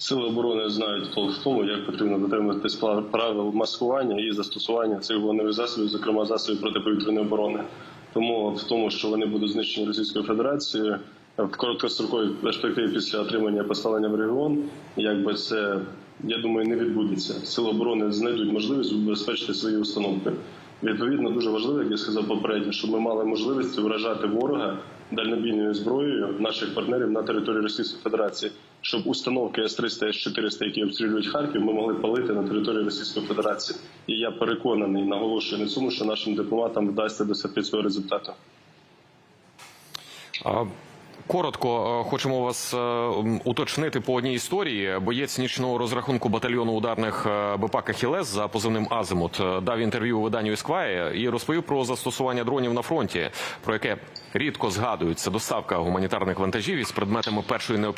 Сили оборони знають толк в тому, як потрібно дотримуватись правил маскування і застосування цих вогневих засобів, зокрема засобів протиповітряної оборони. Тому в тому, що вони будуть знищені Російською Федерацією в короткостроковій перспективі після отримання поставлення в регіон, якби це я думаю не відбудеться. Сили оборони знайдуть можливість убезпечити свої установки. Відповідно, дуже важливо, як я сказав попередньо, щоб ми мали можливість вражати ворога дальнобійною зброєю наших партнерів на території Російської Федерації, щоб установки С-300, С-400, які обстрілюють Харків, ми могли палити на території Російської Федерації. І я переконаний, наголошую на цьому, що нашим дипломатам вдасться досягти цього результату. Коротко е, хочемо вас е, уточнити по одній історії. Боєць нічного розрахунку батальйону ударних е, БПАК за позивним Азимут дав інтерв'ю виданню Іскває і розповів про застосування дронів на фронті, про яке рідко згадують. Це доставка гуманітарних вантажів із предметами першої необхідності.